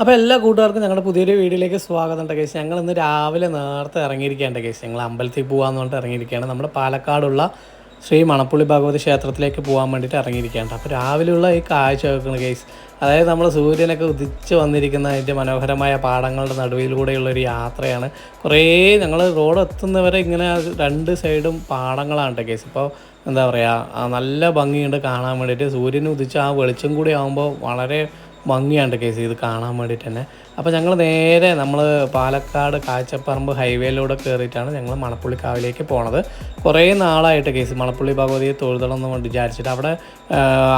അപ്പോൾ എല്ലാ കൂട്ടുകാർക്കും ഞങ്ങളുടെ പുതിയൊരു വീഡിയോയിലേക്ക് സ്വാഗതം ഉണ്ട് കേസ് ഞങ്ങൾ ഇന്ന് രാവിലെ നേരത്തെ ഇറങ്ങിയിരിക്കേണ്ട കേസ് ഞങ്ങൾ അമ്പലത്തിൽ പോകാമെന്ന് പറഞ്ഞിട്ട് ഇറങ്ങിയിരിക്കുകയാണ്. നമ്മുടെ പാലക്കാടുള്ള ശ്രീ മണപ്പുള്ളി ഭഗവതി ക്ഷേത്രത്തിലേക്ക് പോകാൻ വേണ്ടിയിട്ട് ഇറങ്ങിയിരിക്കുകയാണ് അപ്പോൾ രാവിലെയുള്ള ഈ കാഴ്ച വെക്കുന്ന കേസ് അതായത് നമ്മൾ സൂര്യനൊക്കെ ഉദിച്ച് വന്നിരിക്കുന്ന അതിന്റെ മനോഹരമായ പാടങ്ങളുടെ നടുവിലൂടെയുള്ള ഒരു യാത്രയാണ്. കുറേ ഞങ്ങൾ റോഡ് എത്തുന്നവരെ ഇങ്ങനെ രണ്ട് സൈഡും പാടങ്ങളാണ് കേസ് ഇപ്പോൾ എന്താ പറയുക നല്ല ഭംഗിയുണ്ട് കാണാൻ വേണ്ടിയിട്ട് സൂര്യൻ ഉദിച്ച് ആ വെളിച്ചം കൂടി ആകുമ്പോൾ വളരെ ഭംഗിയാണ് കേസ് ഇത് കാണാൻ വേണ്ടിയിട്ട് തന്നെ. അപ്പോൾ ഞങ്ങൾ നേരെ നമ്മൾ പാലക്കാട് കാഴ്ചപ്പറമ്പ് ഹൈവേയിലൂടെ കയറിയിട്ടാണ് ഞങ്ങൾ മണപ്പുള്ളിക്കാവിലേക്ക് പോണത്. കുറേ നാളായിട്ട് കേസ് മണപ്പുള്ളി ഭഗവതിയെ തൊഴുതണം എന്ന് വിചാരിച്ചിട്ട് അവിടെ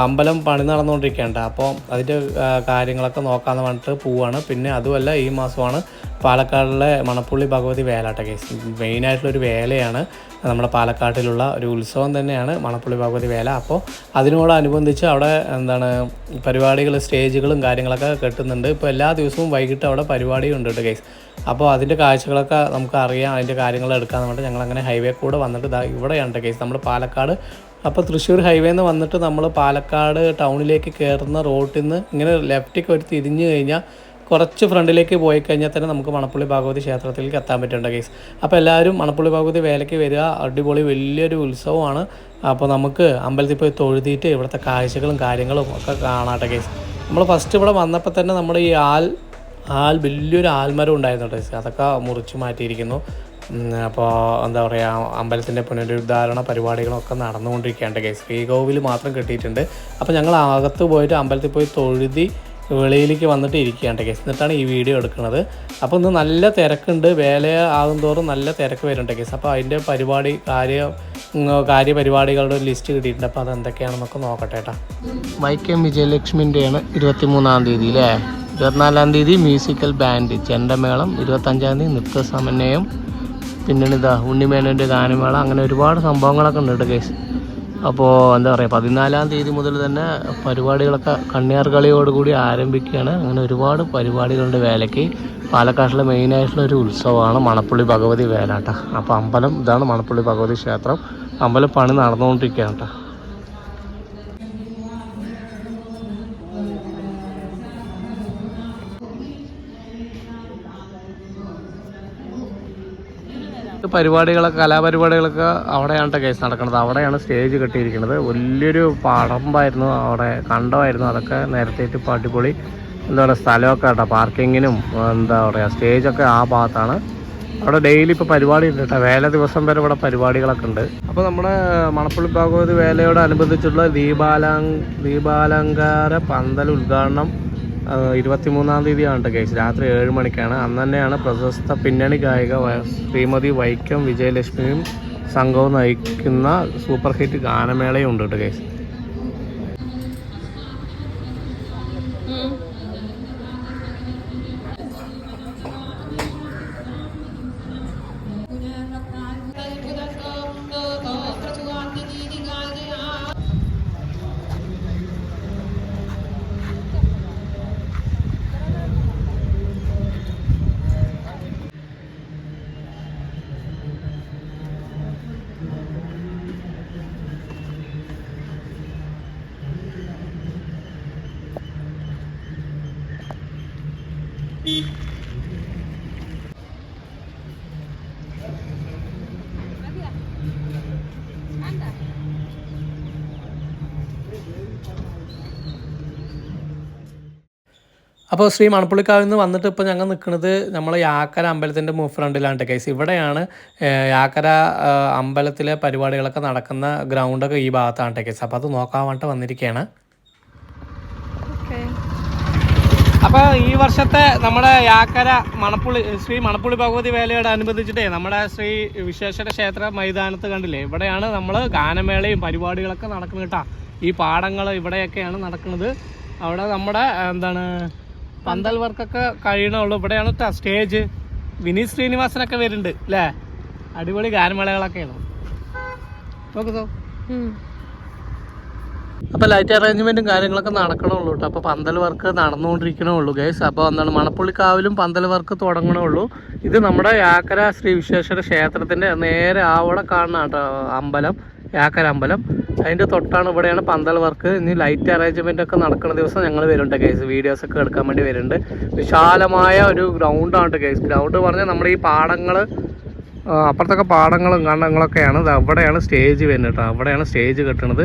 അമ്പലം പണി നടന്നുകൊണ്ടിരിക്കുകയുണ്ട് അപ്പോൾ അതിന്റെ കാര്യങ്ങളൊക്കെ നോക്കാമെന്ന് പറഞ്ഞിട്ട് പോവാണ്. പിന്നെ അതുമല്ല ഈ മാസമാണ് പാലക്കാടിലെ മണപ്പുള്ളി ഭഗവതി വേലാട്ട കേസ് മെയിനായിട്ടുള്ളൊരു വേലയാണ് നമ്മുടെ പാലക്കാട്ടിലുള്ള ഒരു ഉത്സവം തന്നെയാണ് മണപ്പുള്ളി ഭഗവതി വേല. അപ്പോൾ അതിനോടനുബന്ധിച്ച് അവിടെ എന്താണ് പരിപാടികൾ സ്റ്റേജുകളും കാര്യങ്ങളൊക്കെ കെട്ടുന്നുണ്ട്. ഇപ്പോൾ എല്ലാ ദിവസവും വൈകിട്ട് അവിടെ പരിപാടി ഉണ്ട് കേസ് അപ്പോൾ അതിന്റെ കാഴ്ചകളൊക്കെ നമുക്ക് അറിയാം അതിന്റെ കാര്യങ്ങൾ എടുക്കാൻ വേണ്ടി ഞങ്ങൾ അങ്ങനെ ഹൈവേ കൂടെ വന്നിട്ട് ഇതാ ഇവിടെയാണ് കേസ് നമ്മൾ പാലക്കാട്. അപ്പോൾ തൃശ്ശൂർ ഹൈവേന്ന് വന്നിട്ട് നമ്മൾ പാലക്കാട് ടൗണിലേക്ക് കയറുന്ന റോട്ടിൽ നിന്ന് ഇങ്ങനെ ലെഫ്റ്റിലേക്ക് ഒരു തിരിഞ്ഞു കഴിഞ്ഞാൽ കുറച്ച് ഫ്രണ്ടിലേക്ക് പോയി കഴിഞ്ഞാൽ തന്നെ നമുക്ക് മണപ്പുള്ളി ഭാഗവതി ക്ഷേത്രത്തിലേക്ക് എത്താൻ പറ്റുന്നുണ്ട് കേസ് അപ്പോൾ എല്ലാവരും മണപ്പുള്ളി ഭാഗവതി വേലയ്ക്ക് വരിക. അടിപൊളി വലിയൊരു ഉത്സവമാണ്. അപ്പോൾ നമുക്ക് അമ്പലത്തിൽ പോയി തൊഴുതിയിട്ട് ഇവിടുത്തെ കാഴ്ചകളും കാര്യങ്ങളും ഒക്കെ കാണാട്ടെ കേസ് നമ്മൾ ഫസ്റ്റ് ഇവിടെ വന്നപ്പോൾ തന്നെ നമ്മുടെ ഈ ആൽ ആൽ വലിയൊരു ആൽമരം ഉണ്ടായിരുന്നു കേസ് അതൊക്കെ മുറിച്ച് മാറ്റിയിരിക്കുന്നു. അപ്പോൾ എന്താ പറയുക അമ്പലത്തിന്റെ പുനരുദ്ധാരണ പരിപാടികളൊക്കെ നടന്നുകൊണ്ടിരിക്കുകയാണ് കേസ് ശ്രീകോവിൽ മാത്രം കിട്ടിയിട്ടുണ്ട്. അപ്പോൾ ഞങ്ങൾ അകത്ത് പോയിട്ട് അമ്പലത്തിൽ പോയി തൊഴുതി വെളിയിലേക്ക് വന്നിട്ട് ഇരിക്കുകയാണ് കേസ്. എന്നിട്ടാണ് ഈ വീഡിയോ എടുക്കുന്നത്. അപ്പോൾ ഇന്ന് നല്ല തിരക്കുണ്ട്. വേല ആകും തോറും നല്ല തിരക്ക് വരുന്നുണ്ട് കേസ്. അപ്പോൾ അതിന്റെ പരിപാടി കാര്യ കാര്യപരിപാടികളുടെ ഒരു ലിസ്റ്റ് കിട്ടിയിട്ടുണ്ട്. അപ്പോൾ അതെന്തൊക്കെയാണെന്ന് നമുക്ക് നോക്കട്ടെ മൈക്ക് എം വിജയലക്ഷ്മിന്റെയാണ് ഇരുപത്തി മൂന്നാം തീയതി അല്ലേ? ഇരുപത്തിനാലാം തീയതി മ്യൂസിക്കൽ ബാൻഡ് ചെണ്ടമേളം. ഇരുപത്തഞ്ചാം തീയതി നൃത്ത സമന്വയം പിന്നീട് ഇതാ ഉണ്ണിമേനന്റെ ഗാനമേള. അങ്ങനെ ഒരുപാട് സംഭവങ്ങളൊക്കെ ഉണ്ട് കേട്ടോ കേസ്. അപ്പോൾ എന്താ പറയുക പതിനാലാം തീയതി മുതൽ തന്നെ പരിപാടികളൊക്കെ കണ്ണിയാർ കളിയോടുകൂടി ആരംഭിക്കുകയാണ്. അങ്ങനെ ഒരുപാട് പരിപാടികളുടെ വേലയ്ക്ക്. പാലക്കാട്ടിലെ മെയിനായിട്ടുള്ള ഒരു ഉത്സവമാണ് മണപ്പുള്ളി ഭഗവതി വേലാട്ട അപ്പോൾ അമ്പലം ഇതാണ് മണപ്പുള്ളി ഭഗവതി ക്ഷേത്രം. അമ്പലം പണി നടന്നുകൊണ്ടിരിക്കുകയാണ് കേട്ടോ പരിപാടികളൊക്കെ കലാപരിപാടികളൊക്കെ അവിടെയാണ് കേസ് നടക്കുന്നത്. അവിടെയാണ് സ്റ്റേജ് കെട്ടിയിരിക്കുന്നത്. വലിയൊരു പടമ്പായിരുന്നു അവിടെ കണ്ടമായിരുന്നു. അതൊക്കെ നേരത്തെ ഇപ്പോൾ അടിപൊളി എന്താ പറയുക സ്ഥലമൊക്കെ കേട്ടോ. പാർക്കിങ്ങിനും എന്താ പറയുക സ്റ്റേജൊക്കെ ആ ഭാഗത്താണ്. അവിടെ ഡെയിലി ഇപ്പോൾ പരിപാടി ഉണ്ട് കേട്ടോ. വേല ദിവസം വരെ ഇവിടെ പരിപാടികളൊക്കെ ഉണ്ട്. അപ്പോൾ നമ്മുടെ മണപ്പുള്ളി ഭാഗവതി വേലയോടനുബന്ധിച്ചുള്ള ദീപാലം ദീപാലങ്കാര പന്തൽ ഉദ്ഘാടനം ഇരുപത്തിമൂന്നാം തീയതിയാണ് കേട്ടോ കേസ്. രാത്രി ഏഴ് മണിക്കാണ്. അന്ന് തന്നെയാണ് പ്രശസ്ത പിന്നണി ഗായിക ശ്രീമതി വൈക്കം വിജയലക്ഷ്മിയും സംഘവും നയിക്കുന്ന സൂപ്പർ ഹിറ്റ് ഗാനമേളയും ഉണ്ട് കേട്ടോ കേസ്. അപ്പോൾ ശ്രീ മണപ്പുള്ളിക്കാവിൽ നിന്ന് വന്നിട്ട് ഇപ്പോൾ ഞങ്ങൾ നിൽക്കുന്നത് നമ്മൾ യാക്കര അമ്പലത്തിന്റെ ഫ്രണ്ടിലാണ് കേസ് ഇവിടെയാണ് യാക്കര അമ്പലത്തിലെ പരിപാടികളൊക്കെ നടക്കുന്ന ഗ്രൗണ്ടൊക്കെ ഈ ഭാഗത്താണ് കേസ് അപ്പോൾ അത് നോക്കാൻ വേണ്ടിയിട്ട് വന്നിരിക്കുകയാണ്. അപ്പോൾ ഈ വർഷത്തെ നമ്മുടെ യാക്കര മണപ്പുള്ളി ശ്രീ മണപ്പുള്ളി ഭഗവതി വേലയോട് അനുബന്ധിച്ചിട്ടേ നമ്മുടെ ശ്രീ വിശ്വേശ്വര ക്ഷേത്ര മൈതാനത്ത് കണ്ടില്ലേ? ഇവിടെയാണ് നമ്മൾ ഗാനമേളയും പരിപാടികളൊക്കെ നടക്കുന്നത് കേട്ടോ. ഈ പാടങ്ങൾ ഇവിടെയൊക്കെയാണ് നടക്കുന്നത്. അവിടെ നമ്മുടെ എന്താണ് പന്തൽ വർക്കൊക്കെ കഴിയണുള്ളൂ. ഇവിടെയാണ് സ്റ്റേജ്. വിനീത് ശ്രീനിവാസനൊക്കെ വരുന്നുണ്ട് അല്ലേ? അടിപൊളി ഗാനമേളകളൊക്കെയാണ്. നോക്കൂ അപ്പോൾ ലൈറ്റ് അറേഞ്ച്മെന്റും കാര്യങ്ങളൊക്കെ നടക്കണുള്ളൂ കേട്ടോ അപ്പോൾ പന്തൽ വർക്ക് നടന്നുകൊണ്ടിരിക്കണേ ഉള്ളൂ ഗൈസ് അപ്പോൾ എന്താണ് മണപ്പുള്ളിക്കാവിലും പന്തൽ വർക്ക് തുടങ്ങണേ ഉള്ളൂ ഇത് നമ്മുടെ യാക്കര ശ്രീ വിശ്വേശ്വര ക്ഷേത്രത്തിന്റെ നേരെ അവിടെ കാണുന്ന കേട്ടോ അമ്പലം യാക്കര അമ്പലം. അതിന്റെ തൊട്ടാണ് ഇവിടെയാണ് പന്തൽ വർക്ക്. ഇനി ലൈറ്റ് അറേഞ്ച്മെന്റ് ഒക്കെ നടക്കുന്ന ദിവസം ഞങ്ങൾ വരുന്നുണ്ട് കേസ് വീഡിയോസ് ഒക്കെ എടുക്കാൻ വേണ്ടി വരുന്നുണ്ട്. വിശാലമായ ഒരു ഗ്രൗണ്ടാണ് കേസ് ഗ്രൗണ്ട് പറഞ്ഞാൽ നമ്മുടെ ഈ പാടങ്ങൾ അപ്പുറത്തൊക്കെ പാടങ്ങളും കണ്ടങ്ങളൊക്കെയാണ്. ഇത് അവിടെയാണ് സ്റ്റേജ് വരുന്നത് കേട്ടോ അവിടെയാണ് സ്റ്റേജ് കെട്ടുന്നത്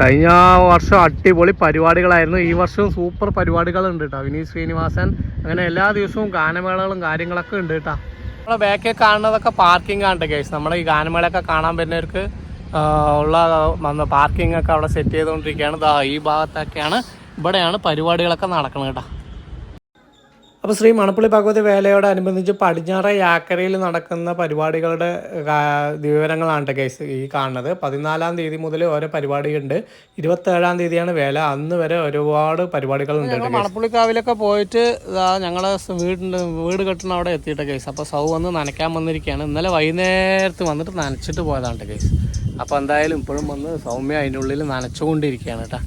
കഴിഞ്ഞ വർഷം അടിപൊളി പരിപാടികളായിരുന്നു. ഈ വർഷവും സൂപ്പർ പരിപാടികളുണ്ട് കേട്ടോ വിനീത് ശ്രീനിവാസൻ അങ്ങനെ എല്ലാ ദിവസവും ഗാനമേളകളും കാര്യങ്ങളൊക്കെ ഉണ്ട് കേട്ടോ നമ്മളെ ബാക്കിൽ കാണുന്നതൊക്കെ പാർക്കിംഗ് ആണ് കേസ് നമ്മുടെ ഈ ഗാനമേളയൊക്കെ കാണാൻ വരുന്നവർക്ക് ഉള്ള പാർക്കിംഗ് ഒക്കെ അവിടെ സെറ്റ് ചെയ്തുകൊണ്ടിരിക്കുകയാണ്. ഈ ഭാഗത്തൊക്കെയാണ് ഇവിടെയാണ് പരിപാടികളൊക്കെ നടക്കുന്നത് കേട്ടോ അപ്പോൾ ശ്രീ മണപ്പള്ളി ഭഗവതി വേലയോടനുബന്ധിച്ച് പടിഞ്ഞാറ യാക്കരയിൽ നടക്കുന്ന പരിപാടികളുടെ വിവരങ്ങളാണ് കേസ് ഈ കാണുന്നത്. പതിനാലാം തീയതി മുതൽ ഓരോ പരിപാടിയുണ്ട്. ഇരുപത്തേഴാം തീയതിയാണ് വേല. അന്ന് വരെ ഒരുപാട് പരിപാടികളുണ്ട് മണപ്പുള്ളിക്കാവിലൊക്കെ പോയിട്ട് ഞങ്ങളെ വീടിന്റെ വീട് കെട്ടുന്ന അവിടെ എത്തിയിട്ട കേസ്. അപ്പോൾ സൗ വന്ന് നനയ്ക്കാൻ വന്നിരിക്കുകയാണ്. ഇന്നലെ വൈകുന്നേരത്ത് വന്നിട്ട് നനച്ചിട്ട് പോയതാണ് കേസ്. അപ്പോൾ എന്തായാലും ഇപ്പോഴും വന്ന് സൗമ്യ അതിനുള്ളിൽ നനച്ചുകൊണ്ടിരിക്കുകയാണ് കേട്ടോ.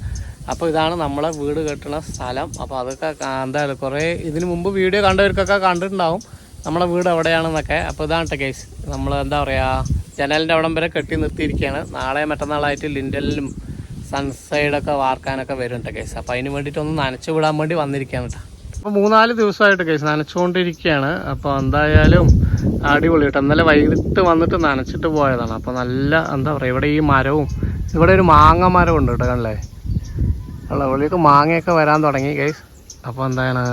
അപ്പോൾ ഇതാണ് നമ്മളെ വീട് കെട്ടുന്ന സ്ഥലം. അപ്പോൾ അതൊക്കെ എന്തായാലും കുറേ ഇതിന് മുമ്പ് വീഡിയോ കണ്ടവർക്കൊക്കെ കണ്ടിട്ടുണ്ടാവും. നമ്മളെ വീട് എവിടെയാണെന്നൊക്കെ. അപ്പോൾ ഇതാണ് കേസ് നമ്മൾ എന്താ പറയുക ജനലിന്റെ അവിടം വരെ കെട്ടി നിർത്തിയിരിക്കുകയാണ് നാളെ മറ്റന്നാളായിട്ട് ലിൻഡലിലും സൺസൈഡൊക്കെ വാർക്കാനൊക്കെ വരുന്നുണ്ട് കേസ് അപ്പോൾ അതിന് വേണ്ടിയിട്ടൊന്ന് നനച്ചു വിടാൻ വേണ്ടി വന്നിരിക്കുകയാണ് കേട്ടോ അപ്പോൾ മൂന്നാൽ ദിവസമായിട്ട് കേസ് നനച്ചുകൊണ്ടിരിക്കുകയാണ് അപ്പോൾ എന്തായാലും അടിപൊളി കേട്ടോ ഇന്നലെ വൈകിട്ട് വന്നിട്ട് നനച്ചിട്ട് പോയതാണ്. അപ്പോൾ നല്ല എന്താ പറയുക ഇവിടെ ഈ മരവും ഇവിടെ ഒരു മാങ്ങ മരം ഉണ്ട് കേട്ടോ കണ്ടല്ലേ? ഉള്ള ഉള്ളിലേക്ക് മാങ്ങയൊക്കെ വരാൻ തുടങ്ങി ഗൈസ് അപ്പോൾ എന്താണ്?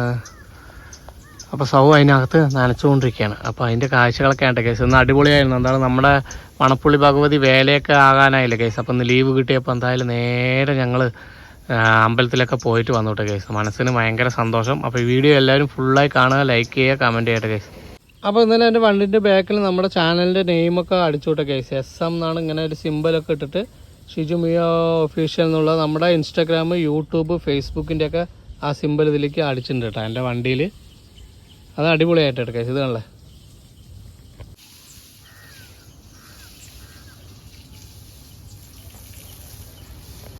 അപ്പോൾ സൗ അതിനകത്ത് നനച്ചുകൊണ്ടിരിക്കുകയാണ്. അപ്പോൾ അതിന്റെ കാഴ്ചകളൊക്കെ ആയിട്ട് കേസ് ഇന്ന് അടിപൊളിയായിരുന്നു. എന്താണ് നമ്മുടെ മണപ്പുള്ളി ഭഗവതി വേലയൊക്കെ ആകാനായില്ല കേസ് അപ്പോൾ ഇന്ന് ലീവ് കിട്ടിയപ്പോൾ എന്തായാലും നേരെ ഞങ്ങൾ അമ്പലത്തിലൊക്കെ പോയിട്ട് വന്നു കേട്ടോ കേസ് മനസ്സിന് ഭയങ്കര സന്തോഷം. അപ്പോൾ ഈ വീഡിയോ എല്ലാവരും ഫുള്ളായി കാണുക ലൈക്ക് ചെയ്യുക കമന്റ് ചെയ്യട്ടെ കേസ് അപ്പോൾ ഇന്നലെ എന്റെ വണ്ടിന്റെ ബാക്കിൽ നമ്മുടെ ചാനലിന്റെ നെയിമൊക്കെ അടിച്ചു വിട്ടെ കേസ് എസ് എം എന്നാണ് ഇങ്ങനെ ഒരു സിമ്പലൊക്കെ ഇട്ടിട്ട് ഷിജു മിയോ ഒഫീഷ്യൽ എന്നുള്ള നമ്മുടെ ഇൻസ്റ്റാഗ്രാം യൂട്യൂബ് ഫേസ്ബുക്കിന്റെ ഒക്കെ ആ സിമ്പിൾ ഇതിലേക്ക് അടിച്ചിട്ടുണ്ട് കേട്ടോ എന്റെ വണ്ടിയിൽ അത് അടിപൊളിയായിട്ട് എടുക്കാം ഇത് കണ്ടല്ലേ